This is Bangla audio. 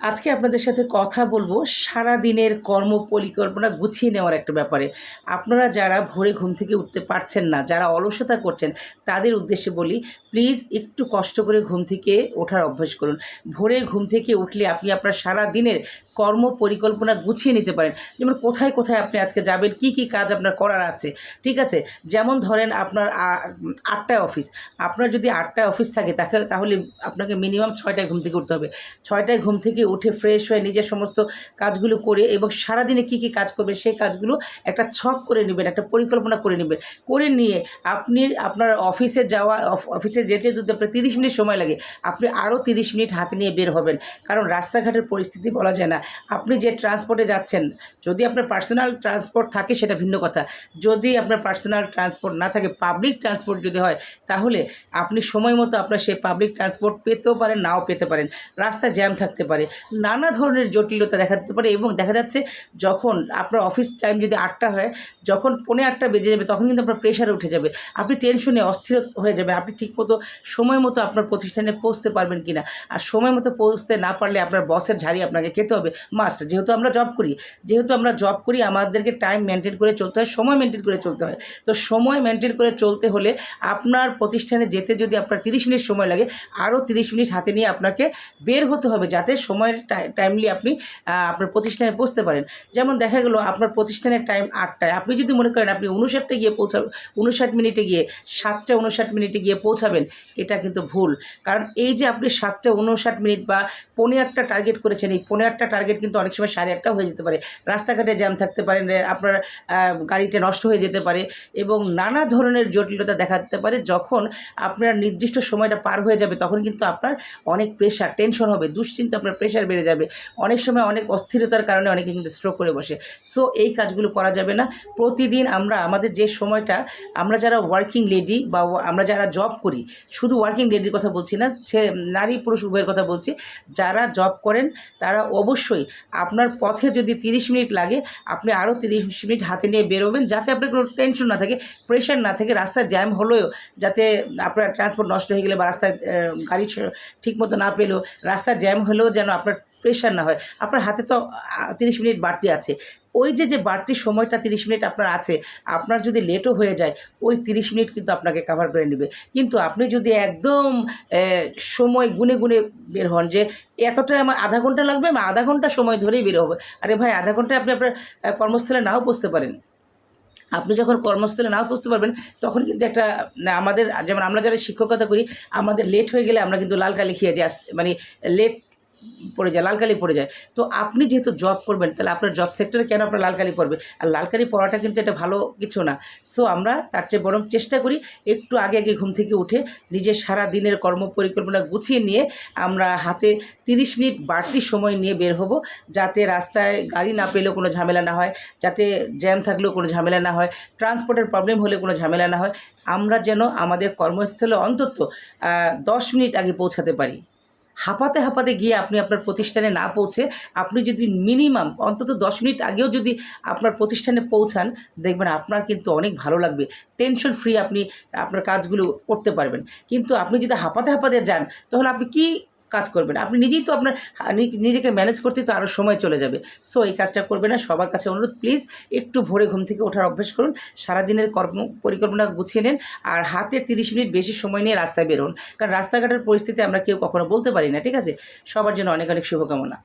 আজকে আপনাদের সাথে কথা বলব সারা দিনের কর্ম পরিকল্পনা গুছিয়ে নেওয়ার একটা ব্যাপারে। আপনারা যারা ভোরে ঘুম থেকে উঠতে পারছেন না, যারা অলসতা করছেন, তাদের উদ্দেশ্যে বলি, প্লিজ একটু কষ্ট করে ঘুম থেকে ওঠার অভ্যাস করুন। ভোরে ঘুম থেকে উঠলে আপনি আপনার সারা দিনের কর্ম পরিকল্পনা গুছিয়ে নিতে পারেন। যেমন কোথায় কোথায় আপনি আজকে যাবেন, কি কি কাজ আপনার করার আছে, ঠিক আছে? যেমন ধরেন আপনার আটটায় অফিস। আপনার যদি আটটায় অফিস থাকে, তাকে, তাহলে আপনাকে মিনিমাম ছয়টায় ঘুম থেকে উঠতে হবে। ছয়টায় ঘুম থেকে উঠে ফ্রেশ হয়ে নিজের সমস্ত কাজগুলো করে এবং সারাদিনে কী কী কাজ করবেন, সেই কাজগুলো একটা ছক করে নেবেন, একটা পরিকল্পনা করে নেবেন। করে নিয়ে আপনি, আপনার অফিসে যাওয়া, অফ- অফিসে যেতে যদি আপনার তিরিশ মিনিট সময় লাগে। আপনি আরও তিরিশ মিনিট হাতে নিয়ে বের হবেন। কারণ রাস্তাঘাটের পরিস্থিতি বলা যায় না। আপনি যে ট্রান্সপোর্টে যাচ্ছেন, যদি আপনার পার্সোনাল ট্রান্সপোর্ট থাকে সেটা ভিন্ন কথা। যদি আপনার পার্সোনাল ট্রান্সপোর্ট না থাকে পাবলিক ট্রান্সপোর্ট যদি হয়, তাহলে আপনি সময় মতো আপনার সেই পাবলিক ট্রান্সপোর্ট পেতেও পারেন, নাও পেতে পারেন। রাস্তায় জ্যাম থাকতে পারে। নানা ধরনের জটিলতা দেখা দিতে পারে এবং দেখা যাচ্ছে যখন আপনার অফিস টাইম যদি আটটা হয়, যখন পৌনে আটটা বেজে যাবে, তখন কিন্তু আপনার প্রেশার উঠে যাবে। আপনি টেনশনে অস্থির হয়ে যাবে আপনি ঠিকমতো সময় মতো আপনার প্রতিষ্ঠানে পৌঁছতে পারবেন কি না আর সময় মতো পৌঁছতে না পারলে আপনার বসের ঝাড়ি আপনাকে খেতে হবে। মাস্ট যেহেতু আমরা জব করি, যেহেতু আমরা জব করি, আমাদেরকে টাইম মেনটেন করে চলতে হয়, সময় মেনটেন করে চলতে হয়। তো সময় মেনটেন করে চলতে হলে আপনার প্রতিষ্ঠানে যেতে যদি আপনার তিরিশ মিনিট সময় লাগে, আরও তিরিশ মিনিট হাতে নিয়ে আপনাকে বের হতে হবে যাতে সময়ের টাইমলি আপনি আপনার প্রতিষ্ঠানে পৌঁছতে পারেন। যেমন দেখা গেলো, আপনার প্রতিষ্ঠানের টাইম আটটায়, আপনি যদি মনে করেন আপনি উনষাটটায় গিয়ে পৌঁছাবেন উনষাট মিনিটে গিয়ে সাতটা উনষাট মিনিটে গিয়ে পৌঁছাবেন, এটা কিন্তু ভুল। কারণ এই যে আপনি সাতটা উনষাট মিনিট বা পনেরো আটটা টার্গেট করেছেন, এই পনেরো আটটা টার্গেট কিন্তু অনেক সময় সাড়ে আটটা হয়ে যেতে পারে। রাস্তাঘাটে জ্যাম থাকতে পারে আপনার গাড়িটা নষ্ট হয়ে যেতে পারে এবং নানা ধরনের জটিলতা দেখা দিতে পারে। যখন আপনার নির্দিষ্ট সময়টা পার হয়ে যাবে, তখন কিন্তু আপনার অনেক প্রেশার টেনশন হবে, দুশ্চিন্তা আপনার প্রেশার বেড়ে যাবে। অনেক সময় অনেক অস্থিরতার কারণে অনেকে কিন্তু স্ট্রোক করে বসে। সো এই কাজগুলো করা যাবে না। প্রতিদিন আমরা, আমাদের যে সময়টা, আমরা যারা ওয়ার্কিং লেডি বা আমরা যারা জব করি, শুধু ওয়ার্কিং লেডির কথা বলছি না নারী পুরুষ উভয়ের কথা বলছি, যারা জব করেন, তারা অবশ্যই আপনার পথে যদি তিরিশ মিনিট লাগে, আপনি আরও তিরিশ মিনিট হাতে নিয়ে বেরোবেন যাতে আপনার কোনো টেনশন না থাকে প্রেশার না থাকে রাস্তায় জ্যাম হলেও যাতে আপনার ট্রান্সপোর্ট নষ্ট হয়ে গেলে বা রাস্তায় গাড়ি ঠিক মতো না পেলেও রাস্তা জ্যাম হলেও যেন আপনার প্রেশার না হয়। আপনার হাতে তো তিরিশ মিনিট বাড়তি আছে। ওই যে যে বাড়তি সময়টা তিরিশ মিনিট আপনার আছে, আপনার যদি লেটও হয়ে যায়, ওই তিরিশ মিনিট কিন্তু আপনাকে কাভার করে নেবে। কিন্তু আপনি যদি একদম সময় গুনে গুনে বের হন যে, এতটা আমার আধা ঘণ্টা লাগবে, আমি আধা ঘণ্টা সময় ধরেই বের হবে। আরে ভাই, আধা ঘন্টায় আপনি আপনার কর্মস্থলে নাও পৌঁছতে পারেন। আপনি যখন কর্মস্থলে নাও বুঝতে পারবেন, তখন কিন্তু একটা আমাদের, যেমন আমরা যারা শিক্ষকতা করি, আমাদের লেট হয়ে গেলে আমরা কিন্তু লাল কালি খেয়ে যাই। মানে লেট পড়ে যায়, লাল কালি পড়ে যায়। তো আপনি যেহেতু জব করবেন, তাহলে আপনার জব সেক্টরে কেন আপনার লাল কালি পড়বে? আর লাল কালি পড়াটা কিন্তু এটা ভালো কিছু না। সো আমরা তার চেয়ে বরং চেষ্টা করি একটু আগে আগে ঘুম থেকে উঠে নিজের সারা দিনের কর্ম পরিকল্পনা গুছিয়ে নিয়ে আমরা হাতে তিরিশ মিনিট বাড়তি সময় নিয়ে বের হব, যাতে রাস্তায় গাড়ি না পেলেও কোনো ঝামেলা না হয়, যাতে জ্যাম থাকলেও কোনো ঝামেলা না হয় ট্রান্সপোর্টের প্রবলেম হলে কোনো ঝামেলা না হয়। আমরা যেন আমাদের কর্মস্থলে অন্তত দশ মিনিট আগে পৌঁছাতে পারি। হাঁপাতে হাঁপাতে গিয়ে আপনি আপনার প্রতিষ্ঠানে না পৌঁছে আপনি যদি মিনিমাম, অন্তত দশ মিনিট আগেও যদি আপনার প্রতিষ্ঠানে পৌঁছান, দেখবেন আপনার কিন্তু অনেক ভালো লাগবে। টেনশন ফ্রি আপনি আপনার কাজগুলো করতে পারবেন। কিন্তু আপনি যদি হাঁপাতে হাঁপাতে যান, তাহলে আপনি কি কাজ করবেন আপনি নিজেই তো আপনার নিজেকে ম্যানেজ করতে তো আরও সময় চলে যাবে। সো এই কাজটা করবে না। সবার কাছে অনুরোধ প্লিজ একটু ভোরে ঘুম থেকে ওঠার অভ্যেস করুন। সারাদিনের কর্ম পরিকল্পনা গুছিয়ে নেন আর হাতে তিরিশ মিনিট বেশি সময় নিয়ে রাস্তায় বেরোন। কারণ রাস্তাঘাটের পরিস্থিতি আমরা কেউ কখনো বলতে পারি না, ঠিক আছে? সবার জন্য অনেক অনেক শুভকামনা।